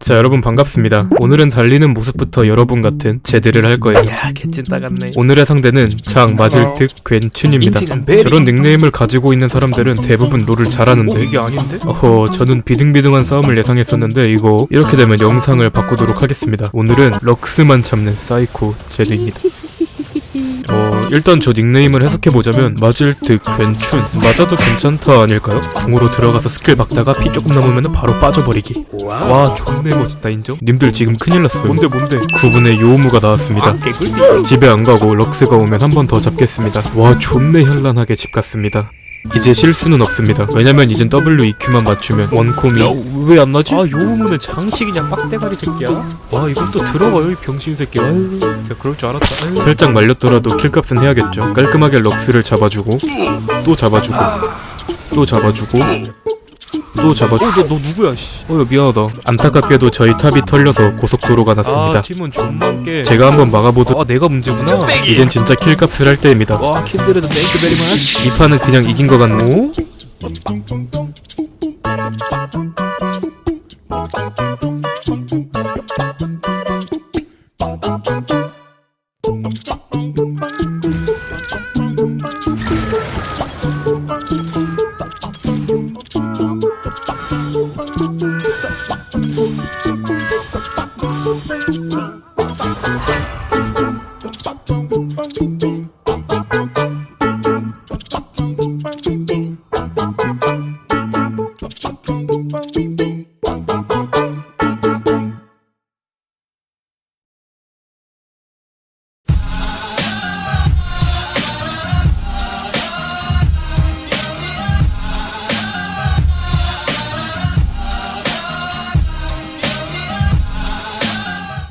자 여러분 반갑습니다. 오늘은 달리는 모습부터 여러분 같은 제드를 할 거예요. 야 개찐따 같네. 오늘의 상대는 장 마질특 괜춘입니다. 인생은 베리. 저런 닉네임을 가지고 있는 사람들은 대부분 롤을 잘하는데. 이게 아닌데? 어허 저는 비등비등한 싸움을 예상했었는데 이거 이렇게 되면 영상을 바꾸도록 하겠습니다. 오늘은 럭스만 참는 사이코 제드입니다 어 일단 저 닉네임을 해석해보자면 맞을 듯 괜춘 맞아도 괜찮다 아닐까요? 궁으로 들어가서 스킬 박다가 피 조금 남으면 바로 빠져버리기. 와 존내 멋있다 인정? 님들 지금 큰일 났어요. 뭔데 뭔데? 9분의 요무가 나왔습니다. 개꿀띠 집에 안 가고 럭스가 오면 한 번 더 잡겠습니다. 와 존내 현란하게 집 갔습니다 이제 실수는 없습니다. 왜냐면 이젠 WEQ만 맞추면 원콤이 왜 안 나지? 아 요무는 장식이냐 빡대가리 새끼야. 아 이건 또 들어가요 이 병신 새끼 아유. 제가 그럴 줄 알았다. 아유. 살짝 말렸더라도 킬값은 해야겠죠. 깔끔하게 럭스를 잡아주고 또 잡아주고 또 잡아주고 너 잡아. 어, 너, 너 누구야, 씨. 어, 미안하다. 안타깝게도 저희 탑이 털려서 고속도로가 아, 났습니다. 아, 팀은 존맞게. 제가 한번 막아보도. 아, 내가 문제구나. 이젠 진짜 킬값을 할 때입니다. 와, 킬드레드 땡크 베리만. 이 판은 그냥 이긴 것 같노? Boom, boom.